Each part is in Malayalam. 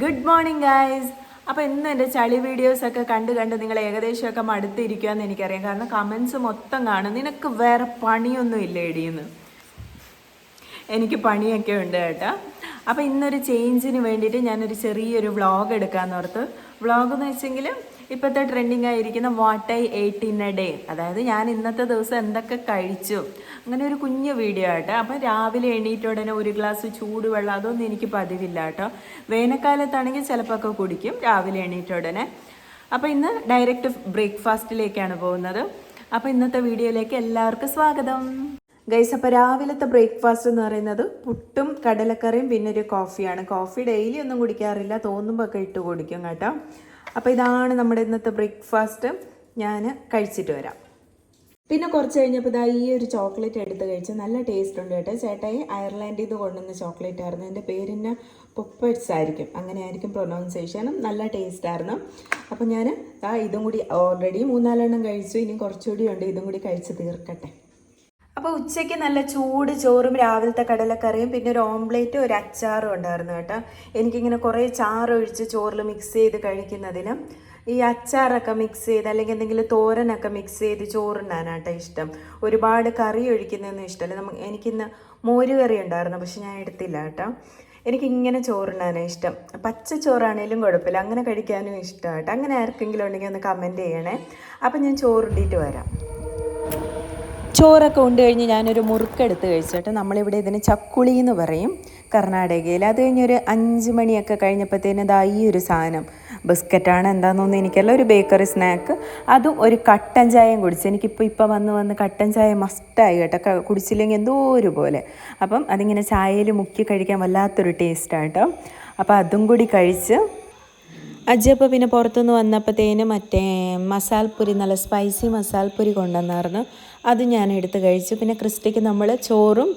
ഗുഡ് മോർണിംഗ് ഗായ്സ് അപ്പോൾ ഇന്ന് എന്റെ ചളി വീഡിയോസൊക്കെ കണ്ട് കണ്ട് നിങ്ങൾ ഏകദേശമൊക്കെ മടുത്തിരിക്കുമെന്ന് എനിക്കറിയാം. കാരണം കമൻസ് മൊത്തം കാണും. നിനക്ക് വേറെ പണിയൊന്നും ഇല്ല എടിയെന്ന് എനിക്ക് പണിയൊക്കെ ഉണ്ട് കേട്ടോ. അപ്പോൾ ഇന്നൊരു ചേഞ്ചിന് വേണ്ടിയിട്ട് ഞാനൊരു ചെറിയൊരു വ്ളോഗ് എടുക്കാമെന്നോർത്ത് വ്ളോഗ് എന്ന് വെച്ചെങ്കിൽ ഇപ്പോഴത്തെ ട്രെൻഡിങ് ആയിരിക്കുന്ന what I ate in a day അതായത് ഞാൻ ഇന്നത്തെ ദിവസം എന്തൊക്കെ കഴിച്ചു? അങ്ങനെ ഒരു കുഞ്ഞു വീഡിയോ ആട്ടോ. അപ്പം രാവിലെ എണീറ്റ ഉടനെ ഒരു ഗ്ലാസ് ചൂടുവെള്ളം അതൊന്നും എനിക്ക് പതിവില്ല കേട്ടോ. വേനൽക്കാലത്താണെങ്കിൽ ചിലപ്പോൾ ഒക്കെ കുടിക്കും രാവിലെ എണീറ്റ ഉടനെ. അപ്പോൾ ഇന്ന് ഡയറക്റ്റ് ബ്രേക്ക്ഫാസ്റ്റിലേക്കാണ് പോകുന്നത്. അപ്പോൾ ഇന്നത്തെ വീഡിയോയിലേക്ക് എല്ലാവർക്കും സ്വാഗതം. ഗൈസ് അപ്പോൾ രാവിലത്തെ ബ്രേക്ക്ഫാസ്റ്റ് എന്ന് പറയുന്നത് പുട്ടും കടലക്കറിയും പിന്നെ ഒരു കോഫിയാണ് കോഫി ഡെയിലി ഒന്നും കുടിക്കാറില്ല തോന്നുമ്പോൾ ഒക്കെ ഇട്ട് കുടിക്കും കേട്ടോ. അപ്പോൾ ഇതാണ് നമ്മുടെ ഇന്നത്തെ ബ്രേക്ക്ഫാസ്റ്റ് ഞാൻ കഴിച്ചിട്ട് വരാം. പിന്നെ കുറച്ച് കഴിഞ്ഞപ്പോൾ ഇതാ ഈ ഒരു ചോക്ലേറ്റ് എടുത്ത് കഴിച്ച് നല്ല ടേസ്റ്റ് ഉണ്ട് കേട്ടോ. ചേട്ടായി അയർലാൻഡിൽ നിന്ന് കൊണ്ടുവന്ന ചോക്ലേറ്റ് ആയിരുന്നു. എന്റെ പേരിന് പൊപ്പേഴ്സ് ആയിരിക്കും. അങ്ങനെ ആയിരിക്കും പ്രൊനൗൺസിയേഷനും നല്ല ടേസ്റ്റ് ആയിരുന്നു. അപ്പോൾ ഞാൻ ഇതും കൂടി ഓൾറെഡി മൂന്നാലെണ്ണം കഴിച്ചു. ഇനി കുറച്ചുകൂടി ഉണ്ട്. ഇതും കൂടി കഴിച്ച് തീർക്കട്ടെ. അപ്പോൾ ഉച്ചയ്ക്ക് നല്ല ചൂട് ചോറും രാവിലത്തെ കടലക്കറിയും പിന്നെ ഒരു ഓംപ്ലേറ്റും ഒരു അച്ചാറും ഉണ്ടായിരുന്നു കേട്ടോ. എനിക്കിങ്ങനെ കുറേ ചാറൊഴിച്ച് ചോറിൽ മിക്സ് ചെയ്ത് കഴിക്കുന്നതിന് ഈ അച്ചാറൊക്കെ മിക്സ് ചെയ്ത് അല്ലെങ്കിൽ എന്തെങ്കിലും തോരനൊക്കെ മിക്സ് ചെയ്ത് ചോറുണ്ണാനാട്ടോ ഇഷ്ടം. ഒരുപാട് കറി ഒഴിക്കുന്നതൊന്നും ഇഷ്ടമല്ല. നമുക്ക് എനിക്കിന്ന് മോര് കറി ഉണ്ടായിരുന്നു പക്ഷെ ഞാൻ എടുത്തില്ല കേട്ടോ. എനിക്കിങ്ങനെ ചോറുണ്ണാനാണ് ഇഷ്ടം. പച്ച ചോറാണേലും കുഴപ്പമില്ല അങ്ങനെ കഴിക്കാനും ഇഷ്ടമായിട്ട് കേട്ടോ. അങ്ങനെ ആർക്കെങ്കിലും ഉണ്ടെങ്കിൽ ഒന്ന് കമന്റ് ചെയ്യണേ. അപ്പം ഞാൻ ചോറുണ്ടിട്ട് വരാം. ചോറൊക്കെ ഉണ്ട് കഴിഞ്ഞ് ഞാനൊരു മുറുക്കെടുത്ത് കഴിച്ചിട്ട് നമ്മളിവിടെ ഇതിന് ചക്കുളി എന്ന് പറയും കർണാടകയിൽ. അത് കഴിഞ്ഞൊരു അഞ്ച് മണിയൊക്കെ കഴിഞ്ഞപ്പോഴത്തേന് ഇതാ ഈ ഒരു സാധനം. ബിസ്ക്കറ്റാണ് എന്താണെന്നൊന്നും എനിക്കല്ല ഒരു ബേക്കറി സ്നാക്ക്. അതും ഒരു കട്ടൻ ചായയും കുടിച്ച്. എനിക്കിപ്പോൾ ഇപ്പോൾ വന്ന് വന്ന് കട്ടൻ ചായ മസ്റ്റായി കേട്ടോ. കുടിച്ചില്ലെങ്കിൽ എന്തോ ഒരു പോലെ. അപ്പം അതിങ്ങനെ ചായയിൽ മുക്കി കഴിക്കാൻ വല്ലാത്തൊരു ടേസ്റ്റാണ് കേട്ടോ. അപ്പോൾ അതും കൂടി കഴിച്ച് അജ്ജപ്പോൾ പിന്നെ പുറത്തുനിന്ന് വന്നപ്പോഴത്തേന് മറ്റേ മസാൽപ്പൊരി നല്ല സ്പൈസി മസാൽപ്പൊരി കൊണ്ടുവന്നായിരുന്നു. അത് ഞാൻ എടുത്ത് കഴിച്ചു. പിന്നെ ക്രിസ്റ്റിക്ക് നമ്മൾ ചോറും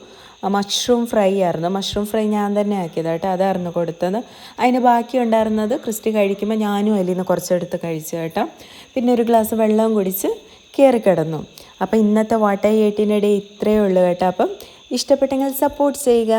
മഷ്റൂം ഫ്രൈ ആയിരുന്നു. മഷ്റൂം ഫ്രൈ ഞാൻ തന്നെ ആക്കിയത് കേട്ടോ. അതായിരുന്നു കൊടുത്തത്. അതിന് ബാക്കി ഉണ്ടായിരുന്നത് ക്രിസ്റ്റി കഴിക്കുമ്പോൾ ഞാനും അതിൽ നിന്ന് കുറച്ചെടുത്ത് കഴിച്ചു കേട്ടോ. പിന്നെ ഒരു ഗ്ലാസ് വെള്ളവും കുടിച്ച് കയറി കിടന്നു. അപ്പോൾ ഇന്നത്തെ വാട്ടർ ഏട്ടിന്റെ ഇടയിൽ ഇത്രയേ ഉള്ളൂ കേട്ടോ. അപ്പം ഇഷ്ടപ്പെട്ടെങ്കിൽ സപ്പോർട്ട് ചെയ്യുക.